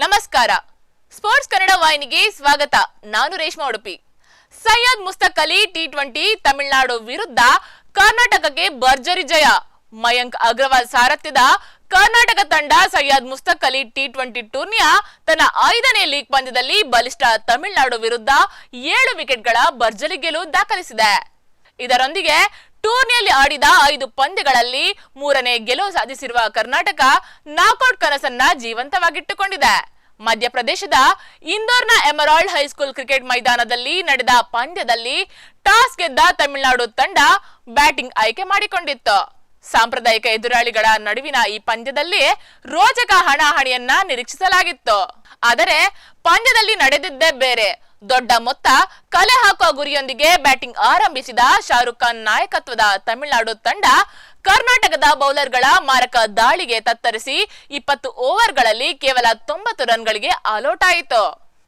ನಮಸ್ಕಾರ. ಸ್ಪೋರ್ಟ್ಸ್ ಕನ್ನಡ ವಾಹಿನಿಗೆ ಸ್ವಾಗತ. ನಾನು ರೇಷ್ಮಾ ಉಡುಪಿ. ಸೈಯದ್ ಮುಸ್ತಕ್ ಅಲಿ ಟಿ ಟ್ವೆಂಟಿ ತಮಿಳುನಾಡು ವಿರುದ್ಧ ಕರ್ನಾಟಕಕ್ಕೆ ಭರ್ಜರಿ ಜಯ. ಮಯಾಂಕ್ ಅಗ್ರವಾಲ್ ಸಾರಥ್ಯದ ಕರ್ನಾಟಕ ತಂಡ ಸೈಯದ್ ಮುಸ್ತಕ್ ಅಲಿ ಟಿ ಟ್ವೆಂಟಿ ಟೂರ್ನಿಯ ತನ್ನ ಐದನೇ ಲೀಗ್ ಪಂದ್ಯದಲ್ಲಿ ಬಲಿಷ್ಠ ತಮಿಳುನಾಡು ವಿರುದ್ಧ ಏಳು ವಿಕೆಟ್ಗಳ ಭರ್ಜರಿ ಗೆಲುವು ದಾಖಲಿಸಿದೆ. ಇದರೊಂದಿಗೆ ಟೂರ್ನಿಯಲ್ಲಿ ಆಡಿದ ಐದು ಪಂದ್ಯಗಳಲ್ಲಿ ಮೂರನೇ ಗೆಲುವು ಸಾಧಿಸಿರುವ ಕರ್ನಾಟಕ ನಾಕೌಟ್ ಕನಸನ್ನ ಜೀವಂತವಾಗಿಟ್ಟುಕೊಂಡಿದೆ. ಮಧ್ಯಪ್ರದೇಶದ ಇಂದೋರ್ನ ಎಮರಾಲ್ಡ್ ಹೈಸ್ಕೂಲ್ ಕ್ರಿಕೆಟ್ ಮೈದಾನದಲ್ಲಿ ನಡೆದ ಪಂದ್ಯದಲ್ಲಿ ಟಾಸ್ ಗೆದ್ದ ತಮಿಳುನಾಡು ತಂಡ ಬ್ಯಾಟಿಂಗ್ ಆಯ್ಕೆ ಮಾಡಿಕೊಂಡಿತ್ತು. ಸಾಂಪ್ರದಾಯಿಕ ಎದುರಾಳಿಗಳ ನಡುವಿನ ಈ ಪಂದ್ಯದಲ್ಲಿ ರೋಚಕ ಹಣಾಹಣಿಯನ್ನ ನಿರೀಕ್ಷಿಸಲಾಗಿತ್ತು. ಆದರೆ ಪಂದ್ಯದಲ್ಲಿ ನಡೆದಿದ್ದೇ ಬೇರೆ. ದೊಡ್ಡ ಮೊತ್ತ ಕಲೆ ಹಾಕುವ ಗುರಿಯೊಂದಿಗೆ ಬ್ಯಾಟಿಂಗ್ ಆರಂಭಿಸಿದ ಶಾರುಖ್ ಖಾನ್ ನಾಯಕತ್ವದ ತಮಿಳುನಾಡು ತಂಡ ಕರ್ನಾಟಕದ ಬೌಲರ್ಗಳ ಮಾರಕ ದಾಳಿಗೆ ತತ್ತರಿಸಿ ಇಪ್ಪತ್ತು ಓವರ್ಗಳಲ್ಲಿ ಕೇವಲ ತೊಂಬತ್ತು ರನ್ಗಳಿಗೆ ಆಲೌಟ್ ಆಯಿತು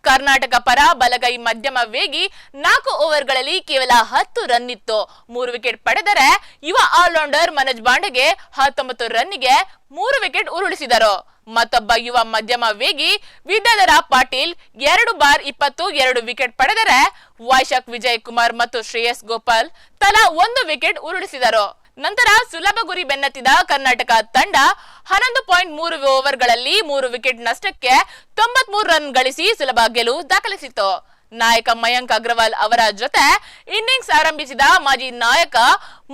ಕರ್ನಾಟಕ ಪರ ಬಲಗೈ ಮಧ್ಯಮ ವೇಗಿ ನಾಲ್ಕು ಓವರ್ಗಳಲ್ಲಿ ಕೇವಲ ಹತ್ತು ರನ್ ಇತ್ತು ಮೂರು ವಿಕೆಟ್ ಪಡೆದರೆ ಯುವ ಆಲ್ರೌಂಡರ್ ಮನೋಜ್ ಬಾಂಡೆಗೆ ಹತ್ತೊಂಬತ್ತು ರನ್ನಿಗೆ ಮೂರು ವಿಕೆಟ್ ಉರುಳಿಸಿದರು. ಮತ್ತೊಬ್ಬ ಯುವ ಮಧ್ಯಮ ವೇಗಿ ವಿದ್ಯಾಧರ ಪಾಟೀಲ್ ಎರಡು ಬಾರ್ ಇಪ್ಪತ್ತು, ಎರಡು ವಿಕೆಟ್ ಪಡೆದರೆ ವೈಶಾಖ್ ವಿಜಯ್ ಕುಮಾರ್ ಮತ್ತು ಶ್ರೇಯಸ್ ಗೋಪಾಲ್ ತಲಾ ಒಂದು ವಿಕೆಟ್ ಉರುಳಿಸಿದರು. ನಂತರ ಸುಲಭ ಗುರಿ ಬೆನ್ನತ್ತಿದ ಕರ್ನಾಟಕ ತಂಡ ಹನ್ನೊಂದು ಪಾಯಿಂಟ್ ಮೂರು ಓವರ್ಗಳಲ್ಲಿ ಮೂರು ವಿಕೆಟ್ ನಷ್ಟಕ್ಕೆ ತೊಂಬತ್ಮೂರು ರನ್ ಗಳಿಸಿ ಸುಲಭ ಗೆಲುವು ದಾಖಲಿಸಿತು ನಾಯಕ ಮಯಾಂಕ್ ಅಗ್ರವಾಲ್ ಅವರ ಜೊತೆ ಇನ್ನಿಂಗ್ಸ್ ಆರಂಭಿಸಿದ ಮಾಜಿ ನಾಯಕ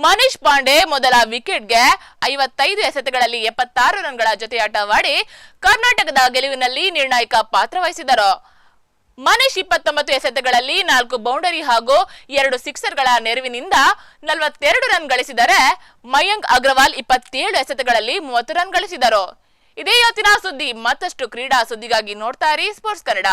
ಮನೀಶ್ ಪಾಂಡೆ ಮೊದಲ ವಿಕೆಟ್ಗೆ ಐವತ್ತೈದು ಎಸೆತಗಳಲ್ಲಿ ಎಪ್ಪತ್ತಾರು ರನ್ಗಳ ಜೊತೆಯಾಟವಾಡಿ ಕರ್ನಾಟಕದ ಗೆಲುವಿನಲ್ಲಿ ನಿರ್ಣಾಯಕ ಪಾತ್ರ ವಹಿಸಿದರು. ಮನೀಶ್ ಇಪ್ಪತ್ತೊಂಬತ್ತು ಎಸೆತಗಳಲ್ಲಿ ನಾಲ್ಕು ಬೌಂಡರಿ ಹಾಗೂ ಎರಡು ಸಿಕ್ಸರ್ಗಳ ನೆರವಿನಿಂದ ನಲವತ್ತೆರಡು ರನ್ ಗಳಿಸಿದರೆ ಮಯಾಂಕ್ ಅಗ್ರವಾಲ್ ಇಪ್ಪತ್ತೇಳು ಎಸೆತಗಳಲ್ಲಿ ಮೂವತ್ತು ರನ್ ಗಳಿಸಿದರು. ಇದೇ ಇವತ್ತಿನ ಸುದ್ದಿ ಮತ್ತಷ್ಟು ಕ್ರೀಡಾ ಸುದ್ದಿಗಾಗಿ ನೋಡ್ತಾ ಸ್ಪೋರ್ಟ್ಸ್ ಕನ್ನಡ.